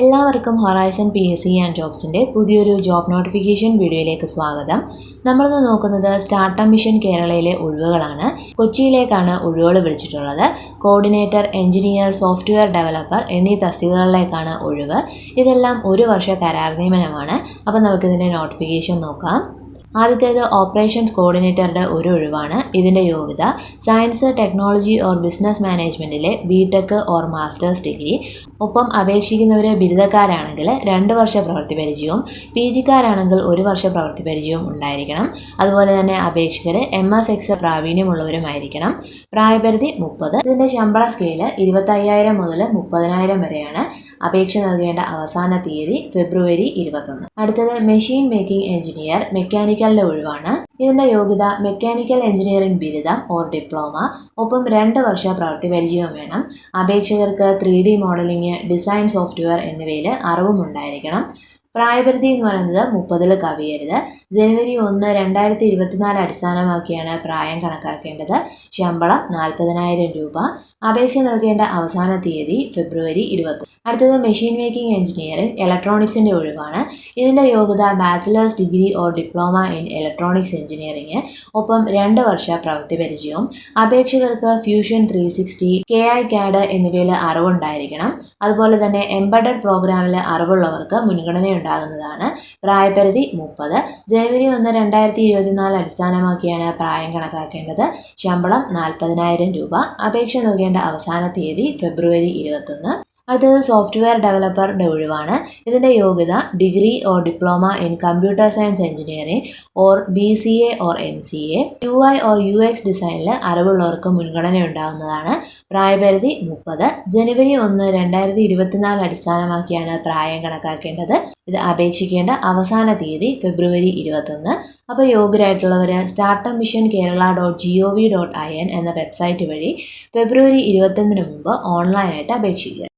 എല്ലാവർക്കും Horizon P S C and ജോബ്സിന്റെ പുതിയൊരു job notification വീഡിയോയിലേക്ക് സ്വാഗതം. നമ്മളിന്ന് നോക്കുന്നത് സ്റ്റാർട്ടപ്പ് മിഷൻ കേരളയിലെ ഒഴിവുകളാണ്. കൊച്ചിയിലേക്കാണ് ഒഴിവുകൾ വിളിച്ചിട്ടുള്ളത്. കോർഡിനേറ്റർ എഞ്ചിനീയർ സോഫ്റ്റ്വെയർ ഡെവലപ്പർ എന്നീ തസ്തികകളിലേക്കാണ് ഒഴിവ്. ഇതെല്ലാം ഒരു വർഷ കരാർ നിയമനമാണ്. അപ്പോൾ നമുക്കിതിന്റെ നോട്ടിഫിക്കേഷൻ നോക്കാം. ആദ്യത്തേത് ഓപ്പറേഷൻസ് കോർഡിനേറ്ററുടെ ഒരു ഒഴിവാണ്. ഇതിന്റെ യോഗ്യത science technology or business മാനേജ്മെന്റിലെ B tech or masters degree ഒപ്പം അപേക്ഷിക്കുന്നവർ ബിരുദക്കാരാണെങ്കിൽ രണ്ട് വർഷ പ്രവൃത്തി പരിചയവും പി ജിക്കാരാണെങ്കിൽ ഒരു വർഷ പ്രവൃത്തി പരിചയവും ഉണ്ടായിരിക്കണം. അതുപോലെ തന്നെ അപേക്ഷകർ എം എസ് എക്സ് പ്രാവീണ്യമുള്ളവരുമായിരിക്കണം. പ്രായപരിധി മുപ്പത്. ഇതിന്റെ ശമ്പള സ്കെയിൽ ഇരുപത്തയ്യായിരം മുതൽ മുപ്പതിനായിരം വരെയാണ്. അപേക്ഷ നൽകേണ്ട അവസാന തീയതി ഫെബ്രുവരി ഇരുപത്തൊന്ന്. അടുത്തത് മെഷീൻ മേക്കിംഗ് എഞ്ചിനീയർ മെക്കാനിക്കലിന്റെ ഒഴിവാണ്. ഇതിന്റെ യോഗ്യത മെക്കാനിക്കൽ എഞ്ചിനീയറിംഗ് ബിരുദം ഓർ ഡിപ്ലോമ ഒപ്പം രണ്ട് വർഷ പ്രവൃത്തി പരിചയവും വേണം. അപേക്ഷകർക്ക് three D modelling design software എന്നിവയിൽ അറിവും ഉണ്ടായിരിക്കണം പ്രായപരിധി എന്ന് പറയുന്നത് മുപ്പതിൽ കവിയരുത്. ജനുവരി ഒന്ന് രണ്ടായിരത്തി ഇരുപത്തിനാല് അടിസ്ഥാനമാക്കിയാണ് പ്രായം കണക്കാക്കേണ്ടത്. ശമ്പളം നാൽപ്പതിനായിരം രൂപ. അപേക്ഷ നൽകേണ്ട അവസാന തീയതി ഫെബ്രുവരി ഇരുപത്തി അടുത്തത് മെഷീൻ മേക്കിംഗ് എഞ്ചിനീയറിംഗ് ഇലക്ട്രോണിക്സിന്റെ ഒഴിവാണ്. ഇതിന്റെ യോഗ്യത bachelors degree or diploma in electronics engineering. ഒപ്പം രണ്ട് വർഷ പ്രവൃത്തി പരിചയവും. അപേക്ഷകർക്ക് fusion three sixty K I CAD എന്നിവയിൽ അറിവുണ്ടായിരിക്കണം. അതുപോലെ തന്നെ എംബഡഡ് പ്രോഗ്രാമിൽ അറിവുള്ളവർക്ക് മുൻഗണനയുണ്ടാകുന്നതാണ് പ്രായപരിധി മുപ്പത്. ജനുവരി ഒന്ന് രണ്ടായിരത്തി ഇരുപത്തിനാല് അടിസ്ഥാനമാക്കിയാണ് പ്രായം കണക്കാക്കേണ്ടത്. ശമ്പളം നാൽപ്പതിനായിരം രൂപ. അപേക്ഷ നൽകേണ്ട അവസാന തീയതി ഫെബ്രുവരി ഇരുപത്തൊന്ന്. അടുത്തത് സോഫ്റ്റ്വെയർ ഡെവലപ്പറിന്റെ ഒഴിവാണ്. ഇതിന്റെ യോഗ്യത degree or diploma in computer science engineering or B C A or M C A U I or U X ഡിസൈനിൽ അറിവുള്ളവർക്ക് മുൻഗണന ഉണ്ടാകുന്നതാണ് പ്രായപരിധി മുപ്പത്. ജനുവരി ഒന്ന് രണ്ടായിരത്തി ഇരുപത്തിനാല് അടിസ്ഥാനമാക്കിയാണ് പ്രായം കണക്കാക്കേണ്ടത്. ഇത് അപേക്ഷിക്കേണ്ട അവസാന തീയതി ഫെബ്രുവരി ഇരുപത്തൊന്ന്. അപ്പോൾ യോഗ്യരായിട്ടുള്ളവർ startup mission Kerala dot G O V dot I N എന്ന വെബ്സൈറ്റ് വഴി ഫെബ്രുവരി ഇരുപത്തൊന്നിന് മുമ്പ് ഓൺലൈനായിട്ട് അപേക്ഷിക്കുക.